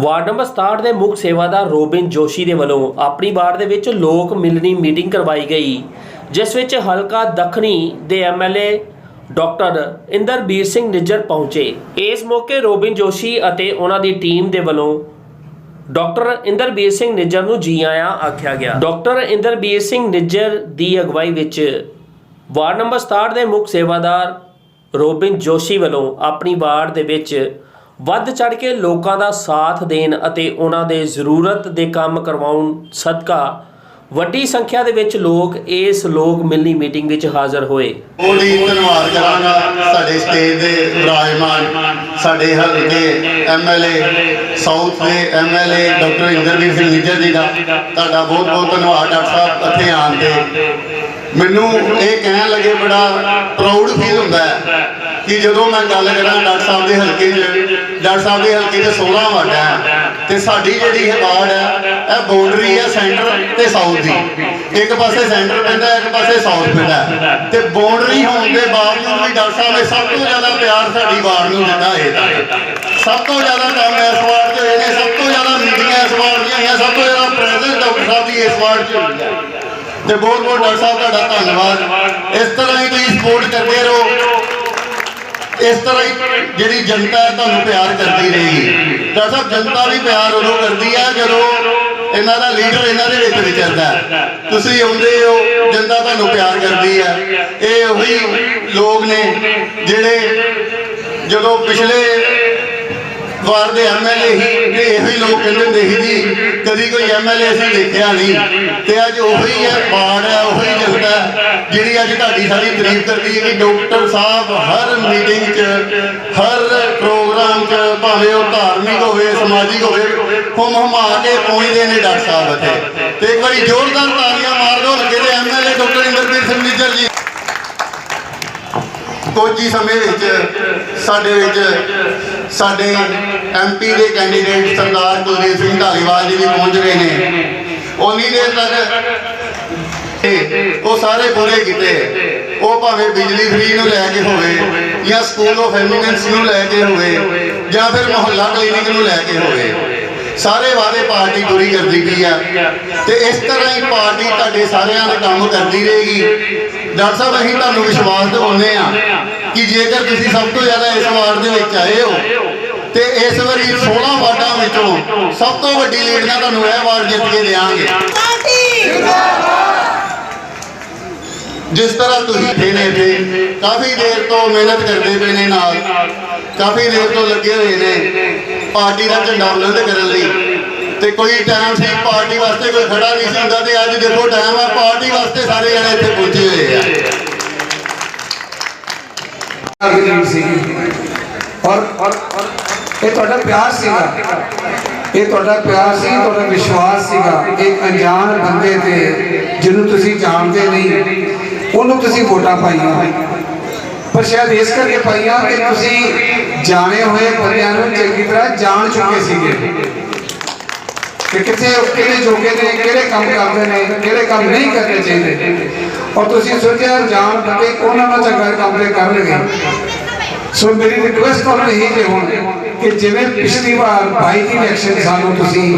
Ward number 67 ਦੇ ਮੁੱਖ ਸੇਵਾਦਾਰ ਰੋਬਿਨ ਜੋਸ਼ੀ ਦੇ ਵੱਲੋਂ ਆਪਣੀ ਵਾਰਡ ਦੇ ਵਿੱਚ ਲੋਕ ਮਿਲਣੀ ਮੀਟਿੰਗ ਕਰਵਾਈ ਗਈ, ਜਿਸ ਵਿੱਚ ਹਲਕਾ ਦੱਖਣੀ ਦੇ ਐਮਐਲਏ ਡਾਕਟਰ ਇੰਦਰਬੀਰ ਸਿੰਘ ਨਿੱਜਰ ਪਹੁੰਚੇ। ਇਸ ਮੌਕੇ ਰੋਬਿਨ ਜੋਸ਼ੀ ਅਤੇ ਉਹਨਾਂ ਦੀ ਟੀਮ ਦੇ ਵੱਲੋਂ ਡਾਕਟਰ ਇੰਦਰਬੀਰ ਸਿੰਘ ਨਿੱਜਰ ਨੂੰ ਜੀ ਆਇਆਂ ਆਖਿਆ ਗਿਆ। ਡਾਕਟਰ ਇੰਦਰਬੀਰ ਸਿੰਘ ਨਿੱਜਰ ਦੀ ਅਗਵਾਈ ਵਿੱਚ ਵਾਰਡ ਨੰਬਰ 67 ਦੇ ਮੁੱਖ ਸੇਵਾਦਾਰ ਰੋਬਿਨ ਜੋਸ਼ੀ ਵੱਲੋਂ ਆਪਣੀ ਵਾਰਡ ਦੇ ਵਿੱਚ ਵੱਧ ਚੜ ਕੇ ਲੋਕਾਂ ਦਾ ਸਾਥ ਦੇਣ ਅਤੇ ਉਹਨਾਂ ਦੇ ਜ਼ਰੂਰਤ ਦੇ ਕੰਮ ਕਰਵਾਉਣ ਸਦਕਾ ਵੱਡੀ ਸੰਖਿਆ ਦੇ ਵਿੱਚ ਲੋਕ ਇਸ ਲੋਕ ਮਿਲਣੀ ਮੀਟਿੰਗ ਵਿੱਚ ਹਾਜ਼ਰ ਹੋਏ। ਬਹੁਤ ਧੰਨਵਾਦ ਕਰਾਂਗਾ ਸਾਡੇ ਸਟੇਜ ਦੇ ਵਿਰਾਜਮਾਨ ਸਾਡੇ ਹਲਕੇ ਐਮਐਲਏ ਸਾਊਥ ਦੇ ਐਮਐਲਏ ਡਾਕਟਰ ਇੰਦਰਵੀਰ ਸਿੰਘ ਨਿੱਜਰ ਜੀ ਦਾ। ਤੁਹਾਡਾ ਬਹੁਤ ਬਹੁਤ ਧੰਨਵਾਦ, ਡਾਕਟਰ ਸਾਹਿਬ, ਇੱਥੇ ਆਉਣ ਤੇ। ਮੈਨੂੰ ਇਹ ਕਹਿਣ ਲੱਗੇ ਬੜਾ ਪ੍ਰਾਊਡ ਫੀਲ ਹੁੰਦਾ ਹੈ ਕਿ ਜਦੋਂ ਮੈਂ ਗੱਲ ਕਰਾਂ ਡਾਕਟਰ ਸਾਹਿਬ ਦੇ ਹਲਕੇ 'ਚ, ਡਾਕਟਰ ਸਾਹਿਬ ਦੇ ਹਲਕੇ 'ਚ 16 ਵਾਰਡ ਹੈ ਤੇ ਸਾਡੀ ਜਿਹੜੀ ਇਹ ਵਾਰਡ ਹੈ, ਇਹ ਬਾਉਂਡਰੀ ਹੈ ਸੈਂਟਰ ਤੇ ਸਾਊਥ ਦੀ। ਇੱਕ ਪਾਸੇ ਸੈਂਟਰ ਪੈਂਦਾ ਇੱਕ ਪਾਸੇ ਸਾਊਥ ਪੈਂਦਾ ਤੇ ਬਾਉਂਡਰੀ ਹੋਣ ਦੇ ਬਾਵਜੂਦ ਵੀ ਡਾਕਟਰ ਸਾਹਿਬ ਨੇ ਸਭ ਤੋਂ ਜ਼ਿਆਦਾ ਪਿਆਰ ਸਾਡੀ ਵਾਰਡ ਨੂੰ ਦਿੱਤਾ ਹੈ ਸਭ ਤੋਂ ਜ਼ਿਆਦਾ ਕੰਮ ਇਸ ਵਾਰਡ 'ਚ ਹੋਏ ਨੇ, ਸਭ ਤੋਂ ਜ਼ਿਆਦਾ ਮੀਟਿੰਗਾਂ ਇਸ ਵਾਰਡ ਦੀਆਂ ਹੋਈਆਂ, ਸਭ ਤੋਂ ਜ਼ਿਆਦਾ ਪ੍ਰੈਜ਼ੈਂਟ ਡਾਕਟਰ ਸਾਹਿਬ ਦੀ ਇਸ ਵਾਰਡ 'ਚ ਹੋਈ ਹੈ। ਤੇ ਬਹੁਤ ਬਹੁਤ ਡਾਕਟਰ ਸਾਹਿਬ, ਤੁਹਾਡਾ ਧੰਨਵਾਦ। ਇਸ ਤਰ੍ਹਾਂ ਹੀ ਤੁਸੀਂ ਸਪੋਰਟ ਕਰਦੇ ਰਹੋ। ਇਸ ਤਰ੍ਹਾਂ ਹੀ ਜਿਹੜੀ ਜਨਤਾ ਹੈ ਤੁਹਾਨੂੰ ਪਿਆਰ ਕਰਦੀ ਰਹੇਗੀ। ਡਾਕਟਰ ਸਾਹਿਬ, ਜਨਤਾ ਵੀ ਪਿਆਰ ਉਦੋਂ ਕਰਦੀ ਹੈ ਜਦੋਂ ਇਹਨਾਂ ਦਾ ਲੀਡਰ ਇਹਨਾਂ ਦੇ ਵਿੱਚ ਵਿਚਰਦਾ ਤੁਸੀਂ ਆਉਂਦੇ ਹੋ, ਜਨਤਾ ਤੁਹਾਨੂੰ ਪਿਆਰ ਕਰਦੀ ਹੈ ਇਹ ਉਹੀ ਲੋਕ ਨੇ ਜਿਹੜੇ ਜਦੋਂ ਪਿਛਲੇ ਵਾਰ ਦੇ ਐਮਐਲਏ ਹੀ ਤੇ ਇਹੋ ਹੀ ਲੋਕ ਕਹਿੰਦੇ ਹੁੰਦੇ ਸੀ ਜੀ, ਕਦੀ ਕੋਈ ਐਮਐਲਏ ਅਸੀਂ ਦੇਖਿਆ ਨਹੀਂ। ਤੇ ਅੱਜ ਉਹੀ ਹੈ ਬਾੜ ਹੈ, ਉਹੀ ਜਨਤਾ ਜਿਹੜੀ ਅੱਜ ਤੁਹਾਡੀ ਸਾਰੀ ਤਾਰੀਫ ਕਰਦੀ ਹੈ ਕਿ ਡਾਕਟਰ ਸਾਹਿਬ ਹਰ ਮੀਟਿੰਗ 'ਚ, ਹਰ ਪ੍ਰੋਗਰਾਮ 'ਚ, ਭਾਵੇਂ ਉਹ ਧਾਰਮਿਕ ਹੋਵੇ, ਸਮਾਜਿਕ ਹੋਵੇ ਹੁਮ ਹੁਮਾ ਕੇ ਪਹੁੰਚਦੇ ਨੇ ਡਾਕਟਰ ਸਾਹਿਬ ਇੱਥੇ। ਤੇ ਇੱਕ ਵਾਰੀ ਜ਼ੋਰਦਾਰ ਤਾਲੀਆਂ ਮਾਰ ਦਿਓ ਲੱਗੇ ਦੇ ਐਮਐਲਏ ਡਾਕਟਰ ਇੰਦਰਪ੍ਰੀਤ ਸਿੰਘ ਨਿੱਜਰ ਜੀ। ਕੁਝ ਹੀ ਸਮੇਂ ਵਿੱਚ, ਸਾਡੇ ਵਿੱਚ ਸਾਡੇ ਐਮਪੀ ਦੇ ਕੈਂਡੀਡੇਟ ਸਰਦਾਰ ਕੁਲਦੀਪ ਸਿੰਘ ਧਾਲੀਵਾਲ ਜੀ ਵੀ ਪਹੁੰਚ ਰਹੇ ਨੇ। ਉਨੀ ਦੇਰ ਤੱਕ ਉਹ ਸਾਰੇ ਪੂਰੇ ਕੀਤੇ। ਉਹ ਭਾਵੇਂ ਬਿਜਲੀ ਫਰੀ ਨੂੰ ਲੈ ਕੇ ਹੋਵੇ ਜਾਂ ਸਕੂਲ ਆਫ ਐਮੀਨੈਂਸ ਨੂੰ ਲੈ ਕੇ ਹੋਵੇ ਜਾਂ ਫਿਰ ਮੁਹੱਲਾ ਕਲੀਨਿਕ ਨੂੰ ਲੈ ਕੇ ਹੋਵੇ। ਸਾਰੇ ਵਾਅਦੇ ਪਾਰਟੀ ਪੂਰੀ ਕਰਦੀ ਪਈ ਆ। ਤੇ ਇਸ ਤਰ੍ਹਾਂ ਹੀ ਪਾਰਟੀ ਤੁਹਾਡੇ ਸਾਰਿਆਂ ਦੇ ਕੰਮ ਕਰਦੀ ਰਹੇਗੀ। ਡਾਕਟਰ ਸਾਹਿਬ, ਅਸੀਂ ਤੁਹਾਨੂੰ ਵਿਸ਼ਵਾਸ ਦਿਵਾਉਂਦੇ ਆ ਕਿ ਜੇਕਰ ਤੁਸੀਂ ਸਭ ਤੋਂ ਜ਼ਿਆਦਾ ਇਸ ਵਾਰਡ ਦੇ ਵਿੱਚ ਆਏ ਹੋ, ਤੇ ਇਸ ਵਾਰੀ 16 ਵਾਰਡਾਂ ਵਿੱਚੋਂ ਸਭ ਤੋਂ ਵੱਡੀ ਲੀਡ ਨਾਲ ਤੁਹਾਨੂੰ ਇਹ ਵਾਰਡ ਜਿੱਤ ਕੇ ਦੇਵਾਂਗੇ। ਜਿਸ ਤਰ੍ਹਾਂ ਤੁਸੀਂ ਇੱਥੇ ਨੇ ਕਾਫੀ ਦੇਰ ਤੋਂ ਮਿਹਨਤ ਕਰਦੇ ਪਏ ਨੇ ਨਾਲ, ਕਾਫੀ ਦੇਰ ਤੋਂ ਲੱਗੇ ਹੋਏ ਨੇ, ਪਾਰਟੀ ਦਾ ਝੰਡਾ ਬੁਲੰਦ ਕਰਨ ਲਈ। ਤੇ ਕੋਈ ਟਾਈਮ ਸੀ, ਪਾਰਟੀ ਵਾਸਤੇ ਕੋਈ ਖੜਾ ਨਹੀਂ ਸੀ ਹੁੰਦਾ, ਤੇ ਅੱਜ ਦੇਖੋ ਟਾਈਮ ਆ, ਪਾਰਟੀ ਵਾਸਤੇ ਸਾਰੇ ਜਣੇ ਇੱਥੇ ਪਹੁੰਚੇ ਹੋਏ ਆ। ਅਗਲੀ ਸੀ ਔਰ ਇਹ ਤੁਹਾਡਾ ਪਿਆਰ ਸੀਗਾ। ਇਹ ਤੁਹਾਡਾ ਪਿਆਰ ਸੀ, ਤੁਹਾਡਾ ਵਿਸ਼ਵਾਸ ਸੀਗਾ। ਇੱਕ ਅਣਜਾਣ ਬੰਦੇ ਤੇ ਜਿਹਨੂੰ ਤੁਸੀਂ ਜਾਣਦੇ ਨਹੀਂ, ਉਹਨੂੰ ਤੁਸੀਂ ਵੋਟਾਂ ਪਾਈਆਂ। ਪਰ ਸ਼ਾਇਦ ਇਸ ਕਰਕੇ ਪਾਈਆਂ ਕਿ ਤੁਸੀਂ ਜਾਣੇ ਹੋਏ ਬੰਦਿਆਂ ਨੂੰ ਚੰਗੀ ਤਰ੍ਹਾਂ ਜਾਣ ਚੁੱਕੇ ਸੀਗੇ। ਕਿ ਕਿੱਥੇ ਉਹ ਕਿਹੜੇ ਜੋਗੇ ਨੇ ਕਿਹੜੇ ਕੰਮ ਕਰਦੇ ਨੇ ਕਿਹੜੇ ਕੰਮ ਨਹੀਂ ਕਰਨੇ ਚਾਹੀਦੇ ਔਰ ਤੁਸੀਂ ਸੋਚਿਆ ਜਾਣ ਬੰਦੇ ਉਹਨਾਂ ਨਾਲ ਚੰਗਾ ਕੰਮ ਤੇ ਕਰਨਗੇ ਸੋ ਮੇਰੀ ਰਿਕੁਐਸਟ ਤੁਹਾਨੂੰ ਇਹ ਜੇ ਹੁਣ ਕਿ ਜਿਵੇਂ ਪਿਛਲੀ ਵਾਰ 22 ਦੀ ਇਲੈਕਸ਼ਨ ਸਾਨੂੰ ਤੁਸੀਂ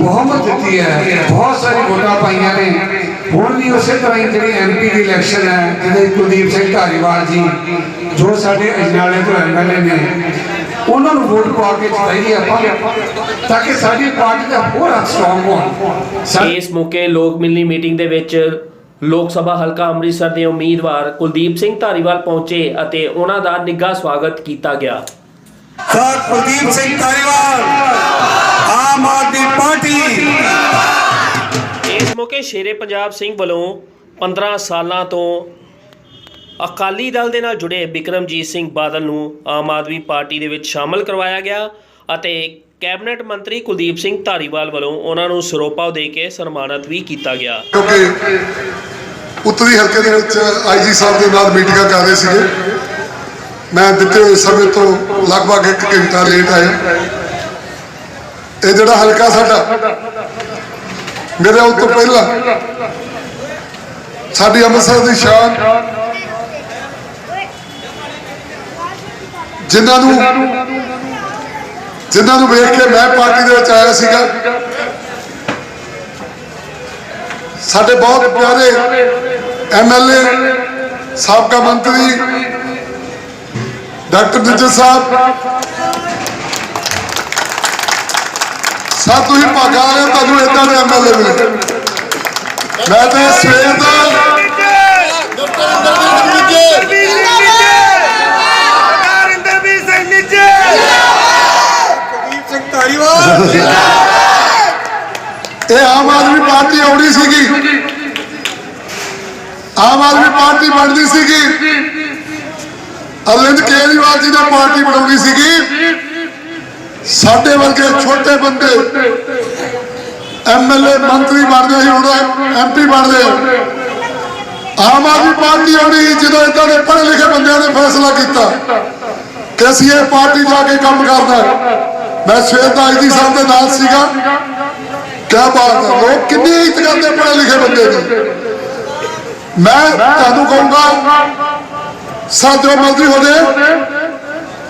ਬਹੁਮਤ ਦਿੱਤੀ ਹੈ ਬਹੁਤ ਸਾਰੀ ਵੋਟਾਂ ਪਾਈਆਂ ਨੇ ਹੁਣ ਵੀ ਉਸੇ ਤਰ੍ਹਾਂ ਹੀ ਜਿਹੜੀ ਐਮਪੀ ਦੀ ਇਲੈਕਸ਼ਨ ਹੈ ਜਿਹਦੇ ਕੁਲਦੀਪ ਸਿੰਘ ਧਾਰੀਵਾਲ ਜੀ ਜੋ ਸਾਡੇ ਅਜਨਾਲੇ ਤੋਂ ਐਮਐਲਏ ਨੇ ਉਹਨਾਂ ਨੂੰ ਵੋਟ ਪਾ ਕੇ ਜਿਤਾਈਏ ਆਪਾਂ ਤਾਂ ਕਿ ਸਾਡੀ ਪਾਰਟੀ ਦਾ ਹੋਰ ਸਟਰੋਂਗ ਹੋਣ। ਇਸ ਮੌਕੇ ਲੋਕ ਮਿਲਣੀ ਮੀਟਿੰਗ ਦੇ ਵਿੱਚ ਲੋਕ ਸਭਾ ਹਲਕਾ ਅੰਮ੍ਰਿਤਸਰ ਦੇ ਉਮੀਦਵਾਰ ਕੁਲਦੀਪ ਸਿੰਘ ਧਾਰੀਵਾਲ ਪਹੁੰਚੇ ਅਤੇ ਉਹਨਾਂ ਦਾ ਨਿੱਘਾ ਸਵਾਗਤ ਕੀਤਾ ਗਿਆ। Sir Kuldeep Singh Dhariwal Aam Aadmi party. ਇਸ ਮੌਕੇ ਸ਼ੇਰੇ ਪੰਜਾਬ ਸਿੰਘ ਵੱਲੋਂ 15 ਸਾਲਾਂ ਤੋਂ ਅਕਾਲੀ ਦਲ ਦੇ ਨਾਲ ਜੁੜੇ ਬਿਕਰਮਜੀਤ ਸਿੰਘ ਬਾਦਲ ਨੂੰ ਆਮ ਆਦਮੀ ਪਾਰਟੀ ਦੇ ਵਿੱਚ ਸ਼ਾਮਲ ਕਰਵਾਇਆ ਗਿਆ ਅਤੇ ਕੈਬਨਿਟ ਮੰਤਰੀ ਕੁਲਦੀਪ ਸਿੰਘ ਧਾਰੀਵਾਲ ਵੱਲੋਂ ਉਹਨਾਂ ਨੂੰ ਸਰੋਪਾ ਦੇ ਕੇ ਸਨਮਾਨਿਤ ਵੀ ਕੀਤਾ ਗਿਆ। ਕਿਉਂਕਿ ਉੱਤਰੀ ਹਲਕੇ ਦੇ ਵਿੱਚ ਆਈਜੀ ਸਾਹਿਬ ਦੇ ਨਾਲ ਮੀਟਿੰਗਾਂ ਕਰ ਰਹੇ ਸੀਗੇ। ਮੈਂ ਦਿੱਤੇ ਹੋਏ ਸਮੇਂ ਤੋਂ ਲਗਭਗ 1 ਘੰਟਾ ਲੇਟ ਆਇਆ। ਇਹ ਜਿਹੜਾ ਹਲਕਾ ਸਾਡਾ, ਮੇਰੇ ਆਉਣ ਤੋਂ ਪਹਿਲਾਂ ਸਾਡੀ ਅੰਮ੍ਰਿਤਸਰ ਦੀ ਸ਼ਾਨ ਜਿਨ੍ਹਾਂ ਨੂੰ ਜਿਨ੍ਹਾਂ ਨੂੰ ਵੇਖ ਕੇ ਮੈਂ ਪਾਰਟੀ ਦੇ ਵਿੱਚ ਆਇਆ ਸੀਗਾ। ਸਾਡੇ ਬਹੁਤ ਪਿਆਰੇ ਐਮਐਲਏ ਸਾਬਕਾ ਮੰਤਰੀ ਡਾਕਟਰ ਨਿੱਜਰ ਸਾਹਿਬ। ਸਭ ਤੁਸੀਂ ਭਾਗਾ ਰਹੇ ਹੋ, ਤੁਹਾਨੂੰ ਇਦਾਂ ਦੇ ਐਮਐਲਏ ਮਿਲੇ ਮੈਂ ਤੇ ਸਵੇਰ ਦਾ ਇਹ ਆਮ ਆਦਮੀ ਪਾਰਟੀ ਆਉਣੀ ਸੀਗੀ। ਆਮ ਆਦਮੀ ਪਾਰਟੀ ਬਣਦੀ ਸੀਗੀ। ਅਰਵਿੰਦ ਕੇਜਰੀਵਾਲ ਜੀ ਨੇ ਪਾਰਟੀ ਬਣਾਉਣੀ ਸੀਗੀ। ਸਾਡੇ ਵਰਗੇ ਛੋਟੇ ਬੰਦੇ ਐਮਐਲਏ ਮੰਤਰੀ ਬਣਦੇ ਸੀ, ਹੁਣ ਐਮਪੀ ਬਣਦੇ ਆਮ ਆਦਮੀ ਪਾਰਟੀ ਆਉਣੀ ਸੀ ਜਦੋਂ ਇਦਾਂ ਦੇ ਪੜ੍ਹੇ ਲਿਖੇ ਬੰਦਿਆਂ ਨੇ ਫੈਸਲਾ ਕੀਤਾ ਕਿ ਅਸੀਂ ਇਹ ਪਾਰਟੀ ਜਾ ਕੇ ਕੰਮ ਕਰਨਾ ਮੈਂ ਸਵੇਰ ਦਾ ਆਈਜੀ ਸਾਹਿਬ ਦੇ ਨਾਲ ਸੀਗਾ। ਕਿਆ ਬਾਤ ਹੈ, ਲੋਕ ਕਿੰਨੀ ਇੱਜ਼ਤ ਕਰਦੇ ਪੜ੍ਹੇ ਲਿਖੇ ਬੰਦੇ ਦੀ। ਮੈਂ ਤੁਹਾਨੂੰ ਕਹੂੰਗਾ, ਸਾਜੋ ਮੰਤਰੀ ਹੋ ਜੇ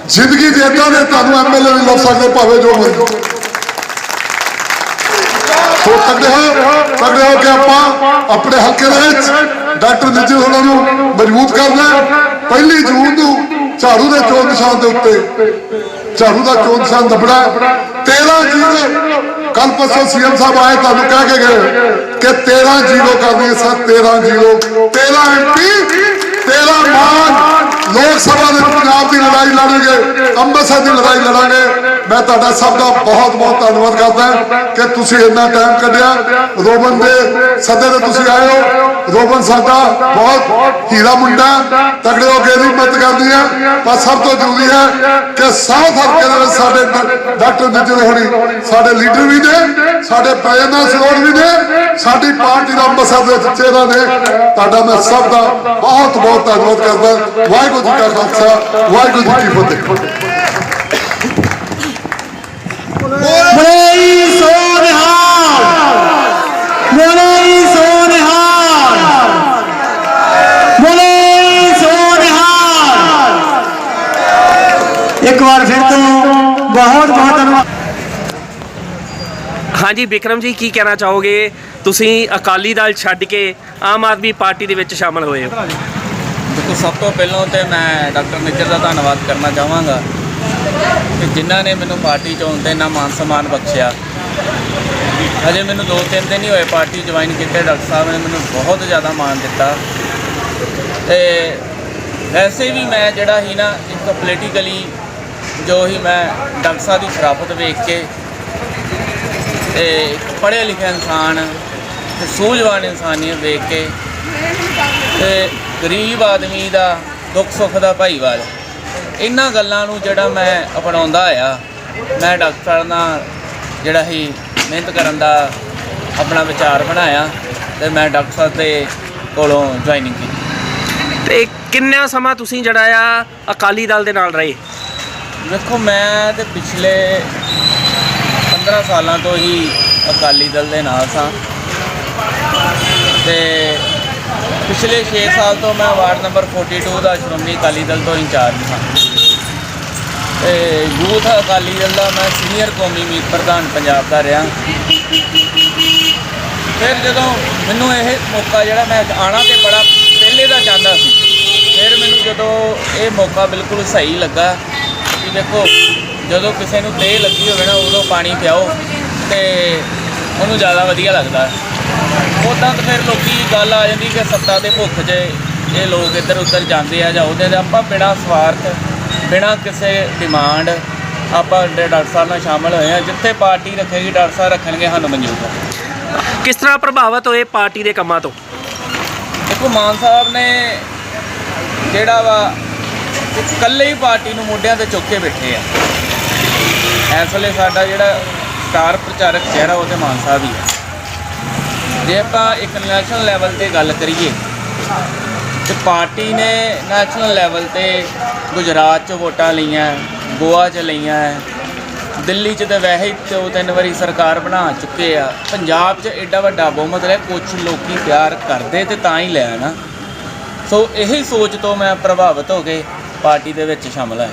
ਜ਼ਿੰਦਗੀ ਦੇ ਏਦਾਂ ਦੇ ਤੁਹਾਨੂੰ ਐਮਐਲਏ ਨਹੀਂ ਲੱਭ ਸਕਦੇ, ਭਾਵੇਂ ਜੋ ਮਰਜ਼ੀ। ਸੋ ਤਕੜੇ ਹੋ ਤਕੜੇ ਹੋ ਕਿ ਆਪਾਂ ਆਪਣੇ ਹਲਕੇ ਦੇ ਵਿੱਚ ਡਾਕਟਰ ਨਿੱਜੀ ਹੋਣਾ ਨੂੰ ਮਜ਼ਬੂਤ ਕਰਨਾ ਹੈ। ਪਹਿਲੀ ਜੂਨ ਨੂੰ ਝਾੜੂ ਦੇ ਚੋਣ ਨਿਸ਼ਾਨ ਦੇ ਉੱਤੇ। ਝਾੜੂ ਦਾ ਚੋਣ ਨਿਸ਼ਾਨ ਦੱਬਣਾ? 13 ਜੀਰੋ ਕੱਲ ਪਰਸੋਂ ਸੀਐਮ ਸਾਹਿਬ ਆਏ, ਤੁਹਾਨੂੰ ਕਹਿ ਕੇ ਗਏ ਕਿ 13 ਜੀਰੋ ਕਰਨੀ ਸਰ 13 ਜੀਰੋ। 13 ਐਮਪੀ 13 ਮਾਨ। ਲੋਕ ਸਭਾ ਦੇ ਪੰਜਾਬ ਦੀ ਲੜਾਈ ਲੜਾਂਗੇ ਅੰਮ੍ਰਿਤਸਰ ਦੀ ਲੜਾਈ ਲੜਾਂਗੇ। ਮੈਂ ਤੁਹਾਡਾ ਸਭ ਦਾ ਬਹੁਤ ਬਹੁਤ ਧੰਨਵਾਦ ਕਰਦਾ ਕਿ ਤੁਸੀਂ ਇੰਨਾ ਟਾਈਮ ਕੱਢਿਆ। ਰੋਬਨ ਦੇ ਸੱਦੇ ਤੇ ਤੁਸੀਂ ਆਏ ਹੋ। ਰੋਬਨ ਸਾਡਾ ਬਹੁਤ ਹੀਰਾ ਮੁੰਡਾ ਤਗੜੇ ਹੋ ਕੇ ਇਹਦੀ ਮਦਦ ਕਰਦੀ ਹੈ। ਪਰ ਸਭ ਤੋਂ ਜ਼ਰੂਰੀ ਹੈ ਕਿ ਸਾਊਥ ਹਲਕੇ ਦੇ ਵਿੱਚ ਸਾਡੇ ਡਾਕਟਰ ਨਿਜਰ ਹੋਣੀ, ਸਾਡੇ ਲੀਡਰ ਵੀ ਨੇ, ਸਾਡੇ ਪ੍ਰੇਰਨਾ ਸਰੋਤ ਵੀ ਨੇ, ਸਾਡੀ ਪਾਰਟੀ ਦਾ ਅੰਮ੍ਰਿਤਸਰ ਦੇ ਚਿਹਰਾ ਨੇ। ਤੁਹਾਡਾ ਮੈਂ ਸਭ ਦਾ ਬਹੁਤ ਬਹੁਤ ਧੰਨਵਾਦ ਕਰਦਾ ਵਾਹਿਗੁਰੂ ਜੀ ਕਾ ਖਾਲਸਾ, ਵਾਹਿਗੁਰੂ ਜੀ ਕੀ ਫਤਿਹ। ਬੋਲੇ ਸੋ ਨਿਹਾਲ ਬੋਲੇ ਸੋ ਨਿਹਾਲ ਬੋਲੇ ਸੋ ਨਿਹਾਲ ਇੱਕ ਵਾਰ ਫਿਰ ਤੋਂ ਬਹੁਤ ਬਹੁਤ ਧੰਨਵਾਦ। ਹਾਂਜੀ ਵਿਕਰਮ ਜੀ ਕੀ ਕਹਿਣਾ ਚਾਹੋਗੇ? ਤੁਸੀਂ ਅਕਾਲੀ ਦਲ ਛੱਡ ਕੇ ਆਮ ਆਦਮੀ ਪਾਰਟੀ ਦੇ ਵਿੱਚ ਸ਼ਾਮਲ ਹੋਏ ਹੋ। ਦੇਖੋ ਸਭ ਤੋਂ ਪਹਿਲਾਂ ਤੇ ਮੈਂ ਡਾਕਟਰ ਨਿੱਜਰ ਦਾ ਧੰਨਵਾਦ ਕਰਨਾ ਚਾਹਾਂਗਾ। ਕਿ ਜਿਨ੍ਹਾਂ ਨੇ ਮੈਨੂੰ ਪਾਰਟੀ ਚੋਂ ਤੇ ਨਾ ਮਾਨ ਸਨਮਾਨ ਬਖਸ਼ਿਆ। ਹਜੇ ਮੈਨੂੰ 2-3 ਦਿਨ ਹੀ ਹੋਏ ਪਾਰਟੀ ਜੁਆਇਨ ਕੀਤੇ, ਡਾਕਟਰ ਸਾਹਿਬ ਨੇ ਮੈਨੂੰ ਬਹੁਤ ਜ਼ਿਆਦਾ ਮਾਣ ਦਿੱਤਾ। ਤੇ ਵੈਸੇ ਵੀ ਮੈਂ ਜਿਹੜਾ ਹੀ ਨਾ ਇੱਕ ਪੋਲੀਟੀਕਲੀ ਜੋ ਹੀ ਮੈਂ ਡਾਕਟਰ ਸਾਹਿਬ ਦੀ ਸ਼ਰਾਫਤ ਵੇਖ ਕੇ ਤੇ ਇੱਕ ਪੜ੍ਹਿਆ ਲਿਖਿਆ ਇਨਸਾਨ, ਤੇ ਸੂਝਵਾਨ ਇਨਸਾਨੀਅਤ ਵੇਖ ਕੇ ਤੇ ਗਰੀਬ ਆਦਮੀ ਦਾ ਦੁੱਖ ਸੁੱਖ ਦਾ ਭਾਈਵਾਲ। ਇਹਨਾਂ ਗੱਲਾਂ ਨੂੰ ਜਿਹੜਾ ਮੈਂ ਅਪਣਾਉਂਦਾ ਆ ਮੈਂ ਡਾਕਟਰ ਨਾਲ ਜਿਹੜਾ ਹੀ ਮਿਹਨਤ ਕਰਨ ਦਾ ਆਪਣਾ ਵਿਚਾਰ ਬਣਾਇਆ ਤੇ ਮੈਂ ਡਾਕਟਰ ਸਾਹਿਬ ਦੇ ਕੋਲੋਂ ਜੁਆਇਨਿੰਗ ਕੀਤੀ। ਤੇ ਕਿੰਨਾ ਸਮਾਂ ਤੁਸੀਂ ਜਿਹੜਾ ਆ ਅਕਾਲੀ ਦਲ ਦੇ ਨਾਲ ਰਹੇ? ਵੇਖੋ ਮੈਂ ਤੇ ਪਿਛਲੇ 15 ਸਾਲਾਂ ਤੋਂ ਹੀ ਅਕਾਲੀ ਦਲ ਦੇ ਨਾਲ ਸਾਂ। ਤੇ ਪਿਛਲੇ 6 ਸਾਲ ਤੋਂ ਮੈਂ ਵਾਰਡ ਨੰਬਰ 42 ਦਾ ਸ਼੍ਰੋਮਣੀ ਅਕਾਲੀ ਦਲ ਤੋਂ ਇੰਚਾਰਜ ਤੇ ਯੂਥ ਅਕਾਲੀ ਦਲ ਦਾ ਮੈਂ ਸੀਨੀਅਰ ਕੌਮੀ ਮੀਤ ਪ੍ਰਧਾਨ ਪੰਜਾਬ ਦਾ ਰਿਹਾ। ਫਿਰ ਜਦੋਂ ਮੈਨੂੰ ਇਹ ਮੌਕਾ ਜਿਹੜਾ ਮੈਂ ਆਣਾ ਤੇ ਬੜਾ ਪਹਿਲੇ ਦਾ ਚਾਹੁੰਦਾ ਸੀ, ਫਿਰ ਮੈਨੂੰ ਜਦੋਂ ਇਹ ਮੌਕਾ ਬਿਲਕੁਲ ਸਹੀ ਲੱਗਾ ਕਿ ਦੇਖੋ, ਜਦੋਂ ਕਿਸੇ ਨੂੰ ਤੇਹ ਲੱਗੀ ਹੋਵੇ ਨਾ, ਉਦੋਂ ਪਾਣੀ ਪਿਆਓ ਤੇ ਉਹਨੂੰ ਜ਼ਿਆਦਾ ਵਧੀਆ ਲੱਗਦਾ। ਉਦਾਂ ਤਾਂ ਫਿਰ ਲੋਕੀ ਗੱਲ ਆ ਜਾਂਦੀ ਕਿ ਸੱਤਾ ਦੇ ਭੁੱਖ 'ਚ ਇਹ ਲੋਕ ਇੱਧਰ ਉੱਧਰ ਜਾਂਦੇ ਆ ਜਾਂ ਉਹਦੇ ਤੇ ਆਪਾਂ ਬਿਨਾਂ ਸਵਾਰਥ ਬਿਨਾਂ ਕਿਸੇ ਡਿਮਾਂਡ ਆਪਾਂ ਡਾਕਟਰ ਸਾਹਿਬ ਨਾਲ ਸ਼ਾਮਲ ਹੋਏ ਆ ਜਿੱਥੇ ਪਾਰਟੀ ਰੱਖੇਗੀ ਡਾਕਟਰ ਸਾਹਿਬ ਰੱਖਣਗੇ ਸਾਨੂੰ ਮਨਜ਼ੂਰ ਹੈ ਕਿਸ ਤਰ੍ਹਾਂ ਪ੍ਰਭਾਵਿਤ ਹੋਏ ਪਾਰਟੀ ਦੇ ਕੰਮਾਂ ਤੋਂ? ਦੇਖੋ ਮਾਨ ਸਾਹਿਬ ਨੇ ਜਿਹੜਾ ਵਾ ਇਕੱਲੇ ਹੀ ਪਾਰਟੀ ਨੂੰ ਮੋਢਿਆਂ ਤੇ ਚੁੱਕ ਕੇ ਬੈਠੇ ਆ। ਇਸ ਵੇਲੇ ਸਾਡਾ ਜਿਹੜਾ ਸਟਾਰ ਪ੍ਰਚਾਰਕ ਚਿਹਰਾ ਉਹ ਤੇ ਮਾਨ ਸਾਹਿਬ ਹੀ ਹੈ ਜੇ ਆਪਾਂ ਇੱਕ ਨੈਸ਼ਨਲ ਲੈਵਲ ਤੇ ਗੱਲ ਕਰੀਏ ਤੇ ਪਾਰਟੀ ਨੇ ਨੈਸ਼ਨਲ ਲੈਵਲ ਤੇ ਗੁਜਰਾਤ 'ਚ ਵੋਟਾਂ ਲਈਆਂ ਗੋਆ 'ਚ ਲਈਆਂ ਦਿੱਲੀ 'ਚ ਤੇ ਵੈਸੇ ਹੀ ਦੋ ਤਿੰਨ ਵਾਰੀ ਸਰਕਾਰ ਬਣਾ ਚੁੱਕੇ ਆ। ਪੰਜਾਬ 'ਚ ਐਡਾ ਵੱਡਾ ਬਹੁਮਤ ਹੈ ਕੁਝ ਲੋਕੀ ਪਿਆਰ ਕਰਦੇ ਤੇ ਤਾਂ ਹੀ ਲੈ ਨਾ ਸੋ ਇਹੀ ਸੋਚ ਤੋਂ ਮੈਂ ਪ੍ਰਭਾਵਿਤ ਹੋ ਕੇ ਪਾਰਟੀ ਦੇ ਵਿੱਚ ਸ਼ਾਮਲ ਹਾਂ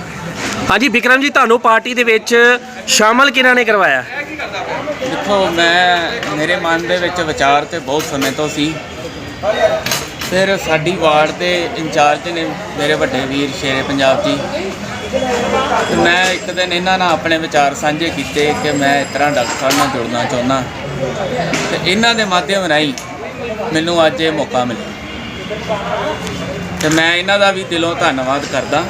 ਹਾਂਜੀ ਵਿਕਰਮ ਜੀ ਤੁਹਾਨੂੰ ਪਾਰਟੀ ਦੇ ਵਿੱਚ ਸ਼ਾਮਲ ਕਿਹਨਾਂ ਨੇ ਕਰਵਾਇਆ? ਦੇਖੋ ਮੈਂ ਮੇਰੇ ਮਨ ਦੇ ਵਿੱਚ ਵਿਚਾਰ ਤੇ ਬਹੁਤ ਸਮੇਂ ਤੋਂ ਸੀ। ਫਿਰ ਸਾਡੀ ਵਾਰਡ ਦੇ ਇੰਚਾਰਜ ਨੇ ਮੇਰੇ ਵੱਡੇ ਵੀਰ ਸ਼ੇਰੇ ਪੰਜਾਬ ਜੀ। ਤੇ ਮੈਂ ਇੱਕ ਦਿਨ ਇਹਨਾਂ ਨਾਲ ਆਪਣੇ ਵਿਚਾਰ ਸਾਂਝੇ ਕੀਤੇ ਕਿ ਮੈਂ ਇਸ ਤਰ੍ਹਾਂ ਡਾਕਟਰ ਸਾਹਿਬ ਨਾਲ ਜੁੜਨਾ ਚਾਹੁੰਦਾ। ਤੇ ਇਹਨਾਂ ਦੇ ਮਾਧਿਅਮ ਰਾਹੀਂ ਮੈਨੂੰ ਅੱਜ ਇਹ ਮੌਕਾ ਮਿਲਿਆ। ਤੇ ਮੈਂ ਇਹਨਾਂ ਦਾ ਵੀ ਦਿਲੋਂ ਧੰਨਵਾਦ ਕਰਦਾ।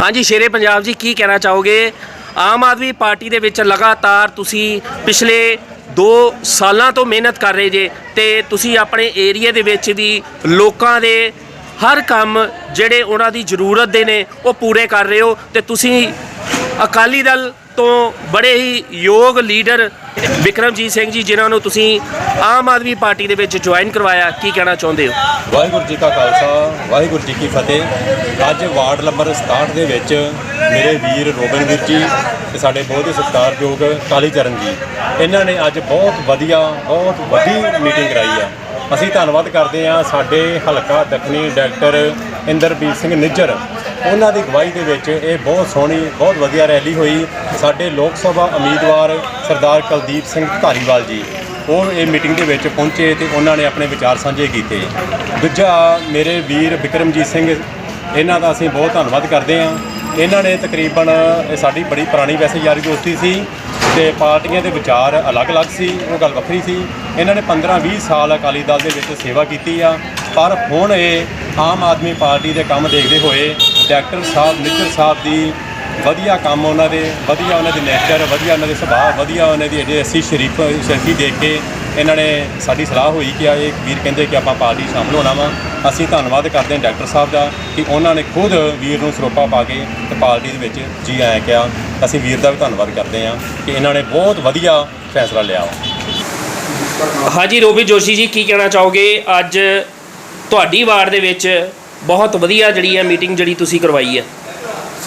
ਹਾਂਜੀ, ਸ਼ੇਰੇ ਪੰਜਾਬ ਜੀ, ਕੀ ਕਹਿਣਾ ਚਾਹੋਗੇ? ਆਮ ਆਦਮੀ ਪਾਰਟੀ ਦੇ ਵਿੱਚ ਲਗਾਤਾਰ ਤੁਸੀਂ ਪਿਛਲੇ 2 ਸਾਲਾਂ ਤੋਂ ਮਿਹਨਤ ਕਰ ਰਹੇ ਜੇ ਤੇ ਤੁਸੀਂ ਆਪਣੇ ਏਰੀਆ ਦੇ ਵਿੱਚ ਵੀ ਲੋਕਾਂ ਦੇ ਹਰ ਕੰਮ ਜਿਹੜੇ ਉਹਨਾਂ ਦੀ ਜ਼ਰੂਰਤ ਦੇ ਨੇ ਉਹ ਪੂਰੇ ਕਰ ਰਹੇ ਹੋ ਤੇ ਤੁਸੀਂ ਅਕਾਲੀ ਦਲ ਤੋਂ ਬੜੇ ਹੀ ਯੋਗ ਲੀਡਰ ਵਿਕਰਮਜੀਤ ਸਿੰਘ ਜੀ, ਜਿਨ੍ਹਾਂ ਨੂੰ ਤੁਸੀਂ ਆਮ ਆਦਮੀ ਪਾਰਟੀ ਦੇ ਵਿੱਚ ਜੁਆਇਨ ਕਰਵਾਇਆ, ਕੀ ਕਹਿਣਾ ਚਾਹੁੰਦੇ ਹੋ? ਵਾਹਿਗੁਰੂ ਜੀ ਕਾ ਖਾਲਸਾ, ਵਾਹਿਗੁਰੂ ਜੀ ਕੀ ਫਤਿਹ। ਅੱਜ ਵਾਰਡ ਨੰਬਰ 67 ਦੇ ਵਿੱਚ ਮੇਰੇ ਵੀਰ ਰੋਬਨ ਵੀਰ ਜੀ ਤੇ ਸਾਡੇ ਬਹੁਤ ਹੀ ਸਤਿਕਾਰਯੋਗ ਕਾਲੀ ਚਰਨ ਜੀ, ਇਹਨਾਂ ਨੇ ਅੱਜ ਬਹੁਤ ਵਧੀਆ, ਬਹੁਤ ਵੱਡੀ ਮੀਟਿੰਗ ਕਰਾਈ ਆ। ਅਸੀਂ ਧੰਨਵਾਦ ਕਰਦੇ ਹਾਂ ਸਾਡੇ ਹਲਕਾ ਦੱਖਣੀ ਡਾਕਟਰ ਇੰਦਰਬੀਰ ਸਿੰਘ ਨਿੱਜਰ ਉਹਨਾਂ ਦੀ ਅਗਵਾਈ ਦੇ ਵਿੱਚ ਇਹ ਬਹੁਤ ਸੋਹਣੀ, ਬਹੁਤ ਵਧੀਆ ਰੈਲੀ ਹੋਈ। ਸਾਡੇ ਲੋਕ ਸਭਾ ਉਮੀਦਵਾਰ ਸਰਦਾਰ ਕੁਲਦੀਪ ਸਿੰਘ ਧਾਰੀਵਾਲ ਜੀ, ਉਹ ਇਹ ਮੀਟਿੰਗ ਦੇ ਵਿੱਚ ਪਹੁੰਚੇ ਤੇ ਉਹਨਾਂ ਨੇ ਆਪਣੇ ਵਿਚਾਰ ਸਾਂਝੇ ਕੀਤੇ। ਦੂਜਾ, ਮੇਰੇ ਵੀਰ ਵਿਕਰਮਜੀਤ ਸਿੰਘ, ਇਹਨਾਂ ਦਾ ਅਸੀਂ ਬਹੁਤ ਧੰਨਵਾਦ ਕਰਦੇ ਹਾਂ। ਇਹਨਾਂ ਨੇ ਤਕਰੀਬਨ, ਇਹ ਸਾਡੀ ਬੜੀ ਪੁਰਾਣੀ ਵੈਸੇ ਯਾਰੀ ਦੋਸਤੀ ਸੀ ਤੇ ਪਾਰਟੀਆਂ ਦੇ ਵਿਚਾਰ ਅਲੱਗ-ਅਲੱਗ ਸੀ, ਉਹ ਗੱਲ ਵੱਖਰੀ ਸੀ। ਇਹਨਾਂ ਨੇ 15-20 ਸਾਲ ਅਕਾਲੀ ਦਲ ਦੇ ਵਿੱਚ ਸੇਵਾ ਕੀਤੀ ਆ, ਪਰ ਹੁਣ ਇਹ ਆਮ ਆਦਮੀ ਪਾਰਟੀ ਦੇ ਕੰਮ ਦੇਖਦੇ ਹੋਏ ਡਾਕਟਰ ਸਾਹਿਬ ਨਿੱਜਰ ਸਾਹਿਬ ਦੀ ਵਧੀਆ ਕੰਮ ਉਹਨਾਂ ਦੇ, ਵਧੀਆ ਉਹਨਾਂ ਦੇ ਨੇਚਰ ਵਧੀਆ ਉਹਨਾਂ ਦੇ ਸੁਭਾਅ, ਵਧੀਆ ਉਹਨਾਂ ਦੀ ਜਿਹੜੇ ਅਸੀਂ ਸ਼ਰੀਫ, ਸ਼ਰੀਫੀ ਦੇਖ ਕੇ ਇਹਨਾਂ ਨੇ ਸਾਡੀ ਸਲਾਹ ਹੋਈ ਕਿ ਆ ਇਹ ਵੀਰ ਕਹਿੰਦੇ ਕਿ ਆਪਾਂ ਪਾਰਟੀ 'ਚ ਸ਼ਾਮਲ ਹੋਣਾ ਵਾ। ਅਸੀਂ ਧੰਨਵਾਦ ਕਰਦੇ ਹਾਂ ਡਾਕਟਰ ਸਾਹਿਬ ਦਾ ਕਿ ਉਹਨਾਂ ਨੇ ਖੁਦ ਵੀਰ ਨੂੰ ਸਰੋਪਾ ਪਾ ਕੇ ਤੇ ਪਾਰਟੀ ਦੇ ਵਿੱਚ ਜੀ ਆਇਆ ਕਿਹਾ। ਅਸੀਂ ਵੀਰ ਦਾ ਵੀ ਧੰਨਵਾਦ ਕਰਦੇ ਹਾਂ ਕਿ ਇਹਨਾਂ ਨੇ ਬਹੁਤ ਵਧੀਆ ਫੈਸਲਾ ਲਿਆ ਵਾ। ਹਾਜੀ ਰੋਬੀ ਜੋਸ਼ੀ ਜੀ, ਕੀ ਕਹਿਣਾ ਚਾਹੋਗੇ? ਅੱਜ ਤੁਹਾਡੀ ਵਾਰਡ ਦੇ ਵਿੱਚ ਬਹੁਤ ਵਧੀਆ ਜਿਹੜੀ ਹੈ ਮੀਟਿੰਗ ਜਿਹੜੀ ਤੁਸੀਂ ਕਰਵਾਈ ਹੈ।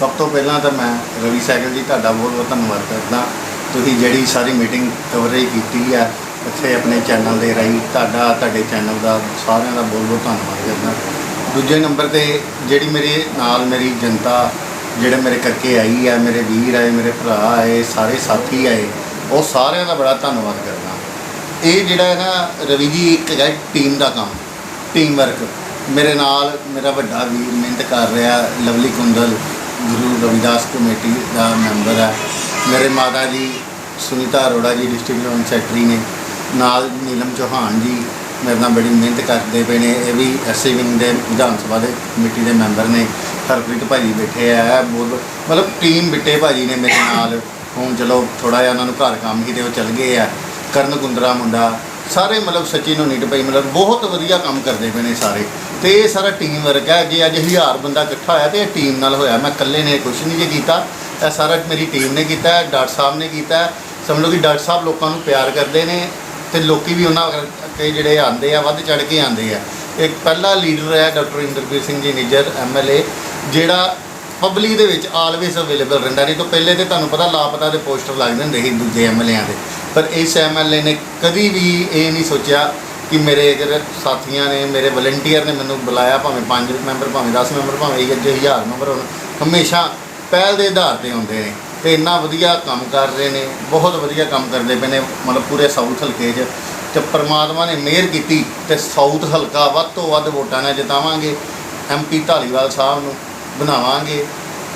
ਸਭ ਤੋਂ ਪਹਿਲਾਂ ਤਾਂ ਮੈਂ ਰਵੀ ਸਾਈਕਲ ਜੀ, ਤੁਹਾਡਾ ਬਹੁਤ ਬਹੁਤ ਧੰਨਵਾਦ ਕਰਦਾ। ਤੁਸੀਂ ਜਿਹੜੀ ਸਾਰੀ ਮੀਟਿੰਗ ਕਵਰੇਜ ਕੀਤੀ ਹੈ, ਇੱਥੇ ਆਪਣੇ ਚੈਨਲ ਦੇ ਰਾਹੀਂ ਤੁਹਾਡਾ, ਤੁਹਾਡੇ ਚੈਨਲ ਦਾ ਸਾਰਿਆਂ ਦਾ ਬਹੁਤ ਬਹੁਤ ਧੰਨਵਾਦ ਕਰਦਾ। ਦੂਜੇ ਨੰਬਰ ਤੇ ਜਿਹੜੀ ਮੇਰੇ ਨਾਲ ਮੇਰੀ ਜਨਤਾ, ਜਿਹੜੇ ਮੇਰੇ ਕਰਕੇ ਆਈ ਹੈ, ਮੇਰੇ ਵੀਰ ਆਏ, ਮੇਰੇ ਭਰਾ ਆਏ, ਸਾਰੇ ਸਾਥੀ ਆਏ, ਉਹ ਸਾਰਿਆਂ ਦਾ ਬੜਾ ਧੰਨਵਾਦ ਕਰਦਾ। ਇਹ ਜਿਹੜਾ ਹੈ ਨਾ ਰਵੀ ਜੀ, ਇੱਕ ਹੈ ਟੀਮ ਦਾ ਕੰਮ ਟੀਮ ਵਰਕ ਮੇਰੇ ਨਾਲ ਮੇਰਾ ਵੱਡਾ ਵੀਰ ਮਿਹਨਤ ਕਰ ਰਿਹਾ, ਲਵਲੀ ਕੁੰਦਲ ਗੁਰੂ ਰਵਿਦਾਸ ਕਮੇਟੀ ਦਾ ਮੈਂਬਰ ਹੈ। ਮੇਰੇ ਮਾਤਾ ਜੀ Sunita Arora ji district general secretary ਨੇ। ਨਾਲ ਨੀਲਮ ਚੌਹਾਨ ਜੀ ਮੇਰੇ ਨਾਲ ਬੜੀ ਮਿਹਨਤ ਕਰਦੇ ਪਏ ਨੇ। ਇਹ ਵੀ ਐਸਸੀ ਵਿੰਗ ਦੇ ਵਿਧਾਨ ਸਭਾ ਦੇ ਕਮੇਟੀ ਦੇ ਮੈਂਬਰ ਨੇ। ਹਰਪ੍ਰੀਤ ਭਾਜੀ ਬੈਠੇ ਆ ਬਹੁਤ ਮਤਲਬ ਟੀਮ ਬਿੱਟੇ ਭਾਜੀ ਨੇ ਮੇਰੇ ਨਾਲ। ਹੁਣ ਚਲੋ ਥੋੜਾ ਜਿਹਾ ਉਹਨਾਂ ਨੂੰ ਘਰ ਕੰਮ ਹੀ ਤੇ ਉਹ ਚੱਲ ਗਏ ਆ। ਕਰਨ ਕੁੰਦਰਾ ਮੁੰਡਾ, ਸਾਰੇ ਮਤਲਬ ਸੱਚੀ ਨੂੰ ਨੀਟ ਪਈ, ਮਤਲਬ ਬਹੁਤ ਵਧੀਆ ਕੰਮ ਕਰਦੇ ਪਏ ਨੇ ਸਾਰੇ। ਤੇ ਇਹ ਸਾਰਾ ਟੀਮ ਵਰਕ ਹੈ ਜੇ ਅੱਜ ਹਜ਼ਾਰ ਬੰਦਾ ਇਕੱਠਾ ਹੋਇਆ ਤੇ ਇਹ ਟੀਮ ਨਾਲ ਹੋਇਆ। ਮੈਂ ਇਕੱਲੇ ਨੇ ਕੁਝ ਨਹੀਂ ਜੇ ਕੀਤਾ। ਇਹ ਸਾਰਾ ਮੇਰੀ ਟੀਮ ਨੇ ਕੀਤਾ ਹੈ, ਡਾਕਟਰ ਸਾਹਿਬ ਨੇ ਕੀਤਾ ਹੈ। ਸਮਝ ਲਓ ਕਿ ਡਾਕਟਰ ਸਾਹਿਬ ਲੋਕਾਂ ਨੂੰ ਪਿਆਰ ਕਰਦੇ ਨੇ ਤੇ ਲੋਕੀ ਵੀ ਉਹਨਾਂ ਕਰਕੇ ਜਿਹੜੇ ਆਉਂਦੇ ਆ, ਵੱਧ ਚੜ ਕੇ ਆਉਂਦੇ ਆ। ਇੱਕ ਪਹਿਲਾ ਲੀਡਰ ਹੈ ਡਾਕਟਰ ਇੰਦਰਪ੍ਰੀਤ ਸਿੰਘ ਜੀ, ਨਿੱਜਰ ਐਮਐਲਏ ਜਿਹੜਾ ਪਬਲਿਕ ਦੇ ਵਿੱਚ ਆਲਵੇਸ ਅਵੇਲੇਬਲ ਰਹਿੰਦਾ। ਨਹੀਂ ਤੋਂ ਪਹਿਲੇ ਤੇ ਤੁਹਾਨੂੰ ਪਤਾ ਲਾਪਤਾ ਦੇ ਪੋਸਟਰ ਲੱਗਦੇ ਹੁੰਦੇ ਸੀ ਦੂਜੇ ਐਮਐਲਏਆਂ ਦੇ। ਪਰ ਇਸ ਐਮਐਲਏ ਨੇ ਕਦੀ ਵੀ ਇਹ ਨਹੀਂ ਸੋਚਿਆ ਕਿ ਮੇਰੇ ਜਿਹੜੇ ਸਾਥੀਆਂ ਨੇ, ਮੇਰੇ ਵਲੰਟੀਅਰ ਨੇ ਮੈਨੂੰ ਬੁਲਾਇਆ ਭਾਵੇਂ 5 ਮੈਂਬਰ, ਭਾਵੇਂ 10 ਮੈਂਬਰ, ਭਾਵੇਂ ਇੱਕ 1000 ਮੈਂਬਰ ਹੋਣ, ਹਮੇਸ਼ਾ ਪਹਿਲ ਦੇ ਆਧਾਰ ਤੇ ਹੁੰਦੇ ਨੇ ਤੇ ਇੰਨਾ ਵਧੀਆ ਕੰਮ ਕਰ ਰਹੇ ਨੇ, ਬਹੁਤ ਵਧੀਆ ਕੰਮ ਕਰਦੇ ਪਏ ਨੇ, ਮਤਲਬ ਪੂਰੇ ਸਾਊਥ ਹਲਕੇ 'ਚ ਤੇ ਪ੍ਰਮਾਤਮਾ ਨੇ ਮਿਹਰ ਕੀਤੀ ਤੇ ਸਾਊਥ ਹਲਕਾ ਵੱਧ ਤੋਂ ਵੱਧ ਵੋਟਾਂ ਨਾਲ ਜਿਤਾਵਾਂਗੇ ਐਮਪੀ ਧਾਲੀਵਾਲ ਸਾਹਿਬ ਨੂੰ ਬਣਾਵਾਂਗੇ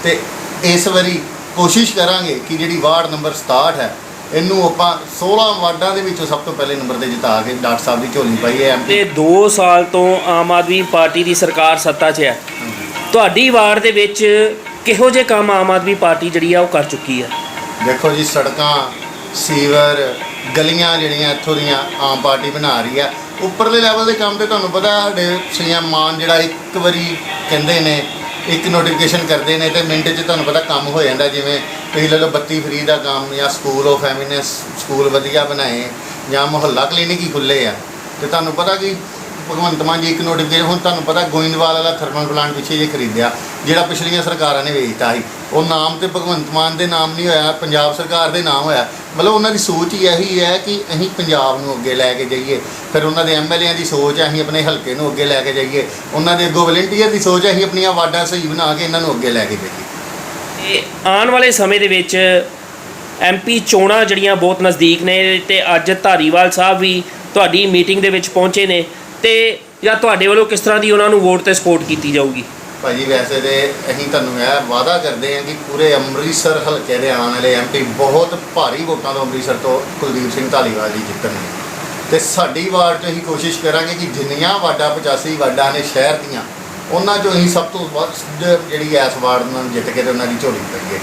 ਤੇ ਇਸ ਵਾਰੀ ਕੋਸ਼ਿਸ਼ ਕਰਾਂਗੇ ਕਿ ਜਿਹੜੀ ਵਾਰਡ ਨੰਬਰ 67 ਹੈ ਇਹਨੂੰ ਆਪਾਂ 16 ਵਾਰਡਾਂ ਦੇ ਵਿੱਚੋਂ ਸਭ ਤੋਂ ਪਹਿਲੇ ਨੰਬਰ ਤੇ ਜਿਤਾ ਕੇ ਡਾਕਟਰ ਸਾਹਿਬ ਦੀ ਝੋਲੀ ਪਾਈ ਹੈ ਤੇ 2 ਸਾਲ ਤੋਂ ਆਮ ਆਦਮੀ ਪਾਰਟੀ ਦੀ ਸਰਕਾਰ ਸੱਤਾ 'ਚ ਹੈ। ਤੁਹਾਡੀ ਵਾਰਡ ਦੇ ਵਿੱਚ ਕਿਹੋ ਜਿਹੇ ਕੰਮ ਆਮ ਆਦਮੀ ਪਾਰਟੀ ਜਿਹੜੀ ਆ ਉਹ ਕਰ ਚੁੱਕੀ ਹੈ ਦੇਖੋ ਜੀ ਸੜਕਾਂ ਸੀਵਰ ਗਲੀਆਂ ਜਿਹੜੀਆਂ ਇੱਥੋਂ ਦੀਆਂ ਆਮ ਪਾਰਟੀ ਬਣਾ ਰਹੀ ਆ ਉੱਪਰਲੇ ਲੈਵਲ ਦੇ ਕੰਮ ਤੇ ਤੁਹਾਨੂੰ ਪਤਾ ਸਾਡੇ ਸੀਐਮ ਮਾਨ ਜਿਹੜਾ ਇੱਕ ਵਾਰੀ ਕਹਿੰਦੇ ਨੇ ਇੱਕ ਨੋਟੀਫਿਕੇਸ਼ਨ ਕਰਦੇ ਨੇ ਤੇ ਮਿੰਟ 'ਚ ਤੁਹਾਨੂੰ ਪਤਾ ਕੰਮ ਹੋ ਜਾਂਦਾ, ਜਿਵੇਂ ਤੁਸੀਂ ਲੈ ਲਓ ਬੱਤੀ ਫਰੀ ਦਾ ਕੰਮ ਜਾਂ ਸਕੂਲ ਆਫ ਐਮਿਨੈਂਸ ਸਕੂਲ ਵਧੀਆ ਬਣਾਏ ਜਾਂ ਮੁਹੱਲਾ ਕਲੀਨਿਕ ਹੀ ਖੁੱਲੇ ਆ, ਤੇ ਤੁਹਾਨੂੰ ਪਤਾ ਕਿ ਭਗਵੰਤ ਮਾਨ ਜੀ ਇੱਕ ਨੋਟੀਫਿਕੇਸ਼ਨ ਹੁਣ ਤੁਹਾਨੂੰ ਪਤਾ ਗੋਇੰਦਵਾਲ ਵਾਲਾ ਥਰਮਲ ਪਲਾਂਟ ਪਿੱਛੇ ਜੇ ਖਰੀਦਿਆ, ਜਿਹੜਾ ਪਿਛਲੀਆਂ ਸਰਕਾਰਾਂ ਨੇ ਵੇਚਤਾ ਸੀ। ਉਹ ਨਾਮ ਤੇ ਭਗਵੰਤ ਮਾਨ ਦੇ ਨਾਮ ਨਹੀਂ ਹੋਇਆ, ਪੰਜਾਬ ਸਰਕਾਰ ਦੇ ਨਾਮ ਹੋਇਆ। ਮਤਲਬ ਉਹਨਾਂ ਦੀ ਸੋਚ ਹੀ ਇਹੀ ਹੈ ਕਿ ਅਸੀਂ ਪੰਜਾਬ ਨੂੰ ਅੱਗੇ ਲੈ ਕੇ ਜਾਈਏ। ਫਿਰ ਉਹਨਾਂ ਦੇ ਐਮਐਲਏਆਂ ਦੀ ਸੋਚ ਹੈ, ਅਸੀਂ ਆਪਣੇ ਹਲਕੇ ਨੂੰ ਅੱਗੇ ਲੈ ਕੇ ਜਾਈਏ। ਉਹਨਾਂ ਦੇ ਅੱਗੋਂ ਵਲੰਟੀਅਰ ਦੀ ਸੋਚ ਹੈ, ਅਸੀਂ ਆਪਣੀਆਂ ਵਾਰਡਾਂ ਸਹੀ ਬਣਾ ਕੇ ਇਹਨਾਂ ਨੂੰ ਅੱਗੇ ਲੈ ਕੇ ਜਾਈਏ। ਤੇ ਆਉਣ ਵਾਲੇ ਸਮੇਂ ਦੇ ਵਿੱਚ ਐਮਪੀ ਚੋਣਾਂ ਜਿਹੜੀਆਂ ਬਹੁਤ ਨਜ਼ਦੀਕ ਨੇ ਤੇ ਅੱਜ ਧਾਰੀਵਾਲ ਸਾਹਿਬ ਵੀ ਤੁਹਾਡੀ ਮੀਟਿੰਗ ਦੇ ਵਿੱਚ ਪਹੁੰਚੇ ਨੇ। ਤੇ ਜਾਂ ਤੁਹਾਡੇ ਵੱਲੋਂ ਕਿਸ ਤਰ੍ਹਾਂ ਦੀ ਉਹਨਾਂ ਨੂੰ ਵੋਟ ਤੇ ਸਪੋਰਟ ਕੀਤੀ ਜਾਊਗੀ? ਭਾਜੀ, ਵੈਸੇ ਤੇ ਅਸੀਂ ਤੁਹਾਨੂੰ ਇਹ ਵਾਅਦਾ ਕਰਦੇ ਹਾਂ ਕਿ ਪੂਰੇ ਅੰਮ੍ਰਿਤਸਰ ਹਲਕੇ ਦੇ ਆਉਣ ਵਾਲੇ ਐਮਪੀ ਬਹੁਤ ਭਾਰੀ ਵੋਟਾਂ ਤੋਂ ਅੰਮ੍ਰਿਤਸਰ ਤੋਂ ਕੁਲਦੀਪ ਸਿੰਘ ਧਾਲੀਵਾਲ ਜੀ ਜਿੱਤਣਗੇ। ਤੇ ਸਾਡੀ ਵਾਰਡ 'ਚ ਅਸੀਂ ਕੋਸ਼ਿਸ਼ ਕਰਾਂਗੇ ਕਿ ਜਿੰਨੀਆਂ ਵਾਰਡਾਂ 85 ਵਾਰਡਾਂ ਨੇ ਸ਼ਹਿਰ ਦੀਆਂ, ਉਹਨਾਂ 'ਚੋਂ ਅਸੀਂ ਸਭ ਤੋਂ ਵੱਧ ਜਿਹੜੀ ਇਸ ਵਾਰਡ ਨੂੰ ਜਿੱਤ ਕੇ ਤੇ ਉਹਨਾਂ ਦੀ ਝੋਲੀ ਪਾਈਏ